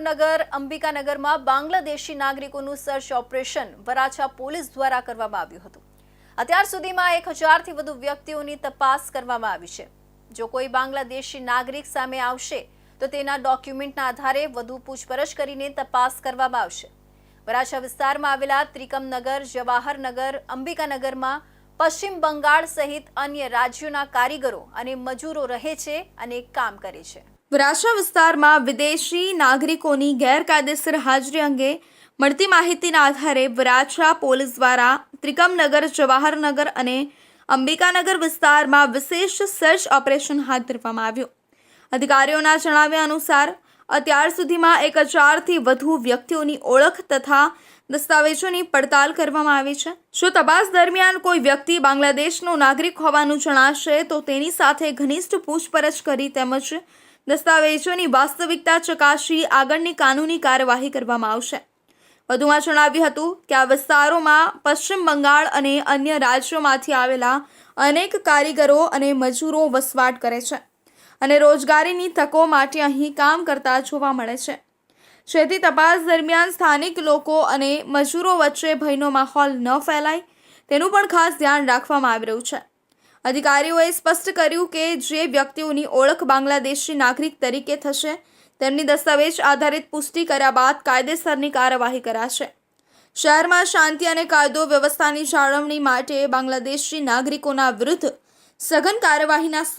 જવાહરનગર અંબિકાનગરમાં બાંગ્લાદેશી નાગરિકોનું search operation Varachha police દ્વારા કરવામાં આવ્યું હતું. અત્યાર સુધીમાં એક હજારથી વધુ વ્યક્તિઓની તપાસ કરવામાં આવી છે. જો કોઈ બાંગ્લાદેશી નાગરિક સામે આવશે, તો તેના ડોક્યુમેન્ટના આધારે વધુ પૂછપરછ કરીને તપાસ કરવામાં આવશે. વરાછા વિસ્તારમાં આવેલા ત્રિકમનગર, જવાહરનગર, અંબિકાનગરમાં પશ્ચિમ બંગાળ સહિત અન્ય રાજ્યોના કારીગરો અને મજૂરો રહે છે અને કામ કરે છે. વરાછા વિસ્તારમાં વિદેશી નાગરિકોની ગેરકાયદેસર હાજરી અંગે મળતી માહિતીના આધારે વરાછા પોલીસ દ્વારા ત્રિકમનગર, જવાહરનગર અને અંબિકાનગર વિસ્તારમાં વિશેષ સર્ચ ઓપરેશન હાથ ધરવામાં આવ્યું. અધિકારીઓના જણાવ્યા અનુસાર, અત્યાર સુધીમાં એક હજારથી વધુ વ્યક્તિઓની ઓળખ તથા દસ્તાવેજોની પડતાલ કરવામાં આવી છે. જો તપાસ દરમિયાન કોઈ વ્યક્તિ બાંગ્લાદેશનો નાગરિક હોવાનું જણાશે, તો તેની સાથે ઘનિષ્ઠ પૂછપરછ કરી તેમજ દસ્તાવેજોની વાસ્તવિકતા ચકાસી આગળની કાનૂની કાર્યવાહી કરવામાં આવશે. વધુમાં જણાવ્યું હતું કે આ વિસ્તારોમાં પશ્ચિમ બંગાળ અને અન્ય રાજ્યોમાંથી આવેલા અનેક કારીગરો અને મજૂરો વસવાટ કરે છે અને રોજગારીની તકો માટે અહીં કામ કરતા જોવા મળે છે. જેથી તપાસ દરમિયાન સ્થાનિક લોકો અને મજૂરો વચ્ચે ભયનો માહોલ ન ફેલાય, તેનું પણ ખાસ ધ્યાન રાખવામાં આવી રહ્યું છે. અધિકારીઓએ સ્પષ્ટ કર્યું કે જે વ્યક્તિઓની ઓળખ બાંગ્લાદેશી નાગરિક તરીકે થશે, તેમની દસ્તાવેજ આધારિત પુષ્ટિ કર્યા બાદ કાયદેસરની કાર્યવાહી કરાશે. શહેરમાં શાંતિ અને કાયદો વ્યવસ્થાની જાળવણી માટે બાંગ્લાદેશી નાગરિકોના વિરુદ્ધ સઘન કાર્યવાહીના